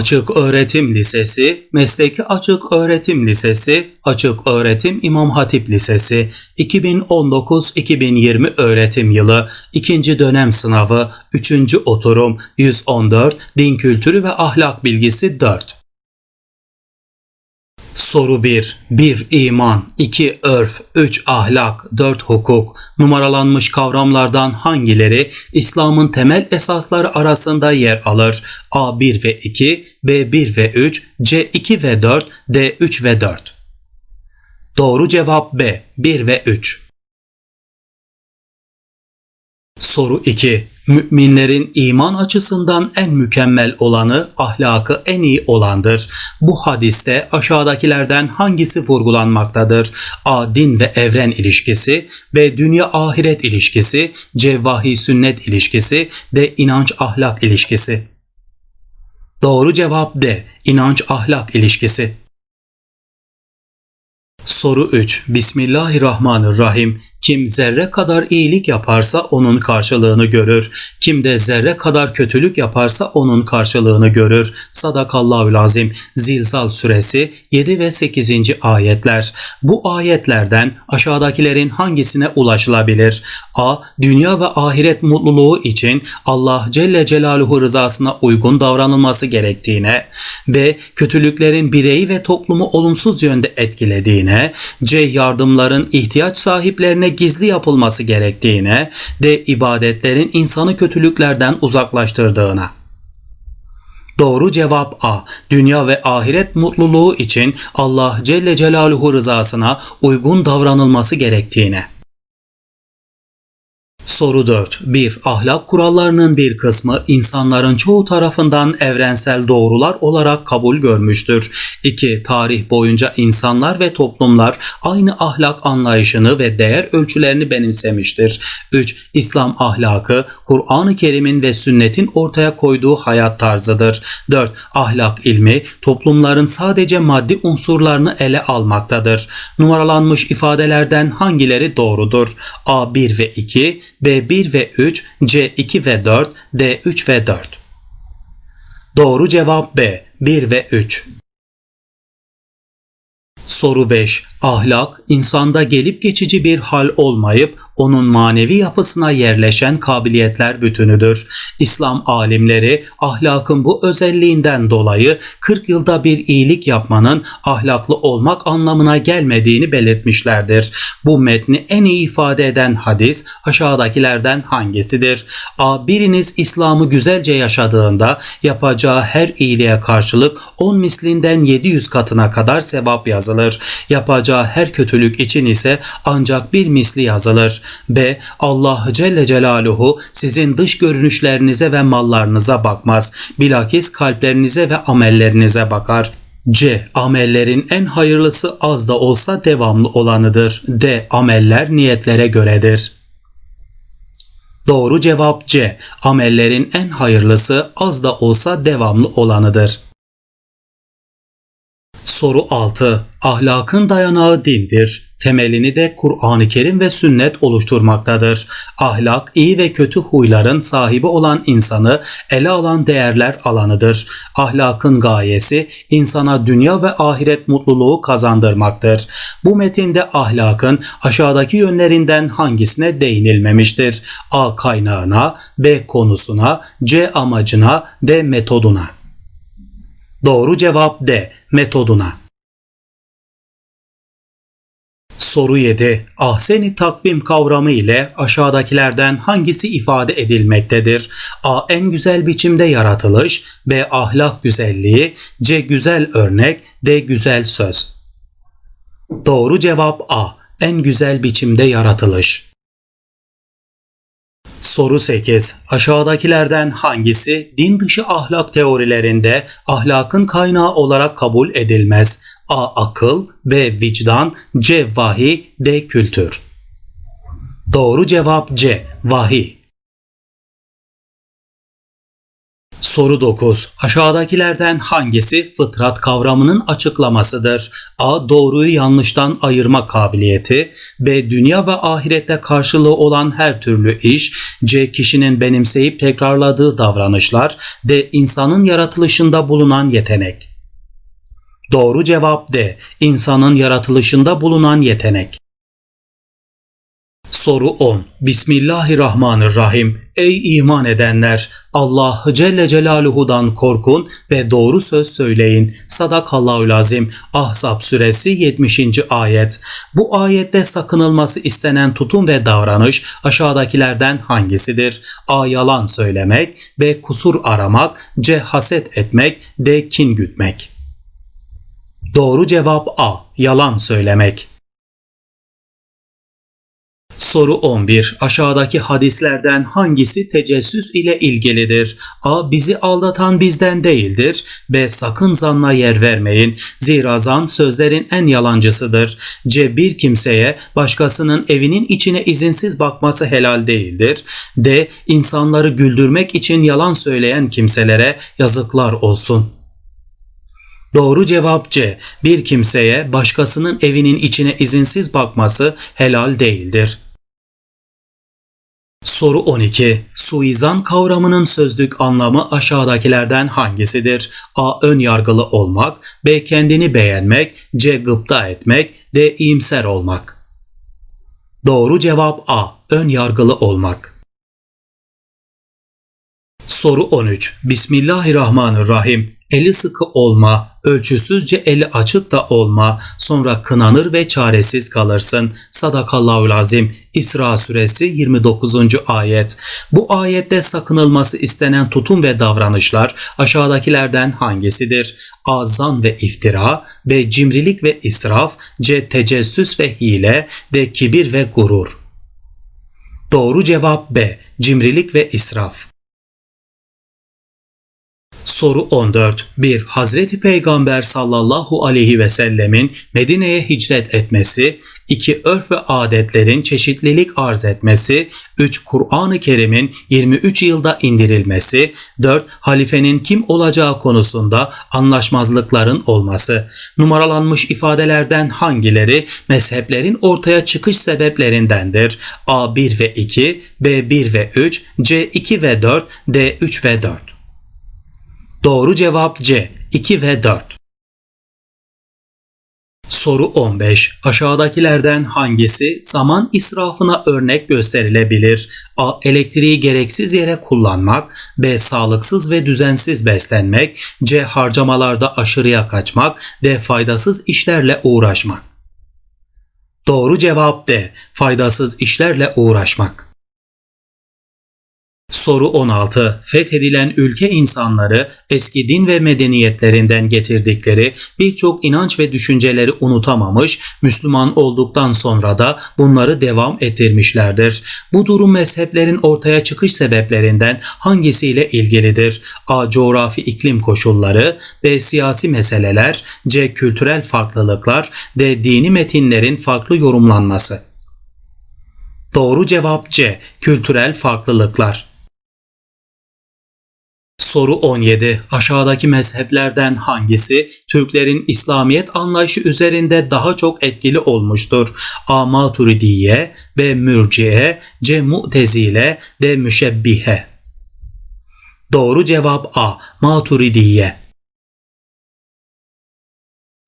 Açık Öğretim Lisesi, Mesleki Açık Öğretim Lisesi, Açık Öğretim İmam Hatip Lisesi, 2019-2020 öğretim yılı, 2. dönem sınavı, 3. oturum, 114, Din Kültürü ve Ahlak Bilgisi 4. Soru 1. 1. İman 2. Örf 3. Ahlak 4. Hukuk Numaralanmış kavramlardan hangileri İslam'ın temel esasları arasında yer alır? A. 1 ve 2 B. 1 ve 3 C. 2 ve 4 D. 3 ve 4 Doğru cevap B. 1 ve 3 Soru 2. Müminlerin iman açısından en mükemmel olanı, ahlakı en iyi olandır. Bu hadiste aşağıdakilerden hangisi vurgulanmaktadır? A. Din ve evren ilişkisi B. Dünya ahiret ilişkisi C. Vahiy sünnet ilişkisi D. inanç ahlak ilişkisi Doğru cevap D. İnanç ahlak ilişkisi. Soru 3. Bismillahirrahmanirrahim. Kim zerre kadar iyilik yaparsa onun karşılığını görür. Kim de zerre kadar kötülük yaparsa onun karşılığını görür. Sadakallahül azim. Zilzal suresi 7 ve 8. ayetler. Bu ayetlerden aşağıdakilerin hangisine ulaşılabilir? A. Dünya ve ahiret mutluluğu için Allah Celle Celaluhu rızasına uygun davranılması gerektiğine. B. Kötülüklerin bireyi ve toplumu olumsuz yönde etkilediğine. C. Yardımların ihtiyaç sahiplerine gizli yapılması gerektiğine de ibadetlerin insanı kötülüklerden uzaklaştırdığına. Doğru cevap A. Dünya ve ahiret mutluluğu için Allah Celle Celaluhu rızasına uygun davranılması gerektiğine. Soru 4. 1. Ahlak kurallarının bir kısmı insanların çoğu tarafından evrensel doğrular olarak kabul görmüştür. 2. Tarih boyunca insanlar ve toplumlar aynı ahlak anlayışını ve değer ölçülerini benimsemiştir. 3. İslam ahlakı Kur'an-ı Kerim'in ve sünnetin ortaya koyduğu hayat tarzıdır. 4. Ahlak ilmi toplumların sadece maddi unsurlarını ele almaktadır. Numaralanmış ifadelerden hangileri doğrudur? A 1 ve 2, B 1 ve 3, C 2 ve 4, D 3 ve 4. Doğru cevap B 1 ve 3. Soru 5. Ahlak, insanda gelip geçici bir hal olmayıp onun manevi yapısına yerleşen kabiliyetler bütünüdür. İslam alimleri ahlakın bu özelliğinden dolayı 40 yılda bir iyilik yapmanın ahlaklı olmak anlamına gelmediğini belirtmişlerdir. Bu metni en iyi ifade eden hadis aşağıdakilerden hangisidir? A. Biriniz İslam'ı güzelce yaşadığında yapacağı her iyiliğe karşılık 10 mislinden 700 katına kadar sevap yazılır. Yapacağı her kötülük için ise ancak bir misli yazılır. B. Allah Celle Celaluhu sizin dış görünüşlerinize ve mallarınıza bakmaz. Bilakis kalplerinize ve amellerinize bakar. C. Amellerin en hayırlısı az da olsa devamlı olanıdır. D. Ameller niyetlere göredir. Doğru cevap C. Amellerin en hayırlısı az da olsa devamlı olanıdır. Soru 6. Ahlakın dayanağı dindir temelini de Kur'an-ı Kerim ve sünnet oluşturmaktadır. Ahlak, iyi ve kötü huyların sahibi olan insanı ele alan değerler alanıdır. Ahlakın gayesi insana dünya ve ahiret mutluluğu kazandırmaktır. Bu metinde ahlakın aşağıdaki yönlerinden hangisine değinilmemiştir? A. Kaynağına, B. Konusuna, C. Amacına, D. Metoduna. Doğru cevap D. Metoduna. Soru 7. Ahseni takvim kavramı ile aşağıdakilerden hangisi ifade edilmektedir? A. En güzel biçimde yaratılış B. Ahlak güzelliği C. Güzel örnek D. Güzel söz Doğru cevap A. En güzel biçimde yaratılış. Soru 8. Aşağıdakilerden hangisi din dışı ahlak teorilerinde ahlakın kaynağı olarak kabul edilmez? A. Akıl B. Vicdan C. Vahiy D. Kültür Doğru cevap C. Vahiy Soru 9. Aşağıdakilerden hangisi fıtrat kavramının açıklamasıdır? A. Doğruyu yanlıştan ayırma kabiliyeti. B. Dünya ve ahirette karşılığı olan her türlü iş. C. Kişinin benimseyip tekrarladığı davranışlar. D. İnsanın yaratılışında bulunan yetenek. Doğru cevap D. İnsanın yaratılışında bulunan yetenek. Soru 10. Bismillahirrahmanirrahim. Ey iman edenler! Allah Celle Celaluhu'dan korkun ve doğru söz söyleyin. Sadakallahul azim. Ahzab suresi 70. ayet. Bu ayette sakınılması istenen tutum ve davranış aşağıdakilerden hangisidir? A. Yalan söylemek. B. Kusur aramak. C. Haset etmek. D. Kin gütmek. Doğru cevap A. Yalan söylemek. Soru 11. Aşağıdaki hadislerden hangisi tecessüs ile ilgilidir? A. Bizi aldatan bizden değildir. B. Sakın zanna yer vermeyin. Zira zan sözlerin en yalancısıdır. C. Bir kimseye başkasının evinin içine izinsiz bakması helal değildir. D. İnsanları güldürmek için yalan söyleyen kimselere yazıklar olsun. Doğru cevap C. Bir kimseye başkasının evinin içine izinsiz bakması helal değildir. Soru 12. Suizan kavramının sözlük anlamı aşağıdakilerden hangisidir? A. Ön yargılı olmak, B. Kendini beğenmek, C. Gıpta etmek, D. iyimser olmak. Doğru cevap A. Ön yargılı olmak. Soru 13. Bismillahirrahmanirrahim. Eli sıkı olma, ölçüsüzce eli açık da olma, sonra kınanır ve çaresiz kalırsın. Sadakallahul azim. İsra suresi 29. ayet. Bu ayette sakınılması istenen tutum ve davranışlar aşağıdakilerden hangisidir? A. Zan ve iftira, B. Cimrilik ve israf, C. Tecessüs ve hile, D. Kibir ve gurur. Doğru cevap B. Cimrilik ve israf. Soru 14. 1. Hazreti Peygamber sallallahu aleyhi ve sellemin Medine'ye hicret etmesi, 2. Örf ve adetlerin çeşitlilik arz etmesi, 3. Kur'an-ı Kerim'in 23 yılda indirilmesi, 4. Halifenin kim olacağı konusunda anlaşmazlıkların olması. Numaralanmış ifadelerden hangileri mezheplerin ortaya çıkış sebeplerindendir? A 1 ve 2, B 1 ve 3, C 2 ve 4, D 3 ve 4. Doğru cevap C. 2 ve 4. Soru 15. Aşağıdakilerden hangisi zaman israfına örnek gösterilebilir? A. Elektriği gereksiz yere kullanmak. B. Sağlıksız ve düzensiz beslenmek. C. Harcamalarda aşırıya kaçmak. D. Faydasız işlerle uğraşmak. Doğru cevap D. Faydasız işlerle uğraşmak. Soru 16. Fethedilen ülke insanları eski din ve medeniyetlerinden getirdikleri birçok inanç ve düşünceleri unutamamış, Müslüman olduktan sonra da bunları devam ettirmişlerdir. Bu durum mezheplerin ortaya çıkış sebeplerinden hangisiyle ilgilidir? A. Coğrafi iklim koşulları, B. Siyasi meseleler, C. Kültürel farklılıklar, D. Dini metinlerin farklı yorumlanması. Doğru cevap C. Kültürel farklılıklar. Soru 17. Aşağıdaki mezheplerden hangisi Türklerin İslamiyet anlayışı üzerinde daha çok etkili olmuştur? A. Maturidiye B. Mürciye C. Mu'tezile D. Müşebbihe Doğru cevap A. Maturidiye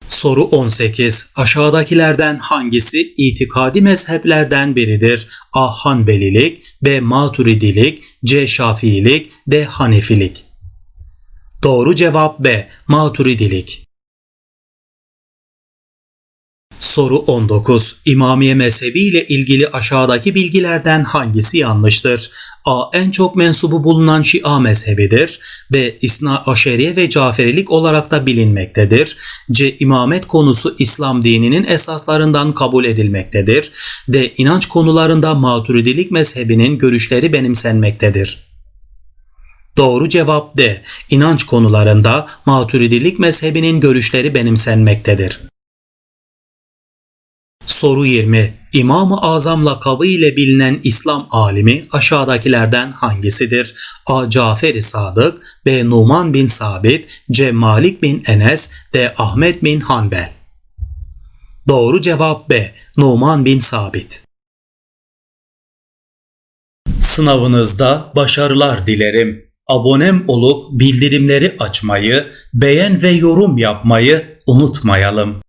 Soru 18. Aşağıdakilerden hangisi itikadi mezheplerden biridir? A. Hanbelilik B. Maturidilik C. Şafiilik D. Hanefilik Doğru cevap B. Maturidilik Soru 19. İmamiye mezhebi ile ilgili aşağıdaki bilgilerden hangisi yanlıştır? A. En çok mensubu bulunan Şia mezhebidir. B. İsna Aşeriye ve Caferilik olarak da bilinmektedir. C. İmamet konusu İslam dininin esaslarından kabul edilmektedir. D. İnanç konularında Maturidilik mezhebinin görüşleri benimsenmektedir. Doğru cevap D. İnanç konularında Maturidilik mezhebinin görüşleri benimsenmektedir. Soru 20. İmam-ı Azam lakabı ile bilinen İslam alimi aşağıdakilerden hangisidir? A. Cafer-i Sadık B. Numan bin Sabit C. Malik bin Enes D. Ahmet bin Hanbel Doğru cevap B. Numan bin Sabit Sınavınızda başarılar dilerim. Abonem olup bildirimleri açmayı, beğen ve yorum yapmayı unutmayalım.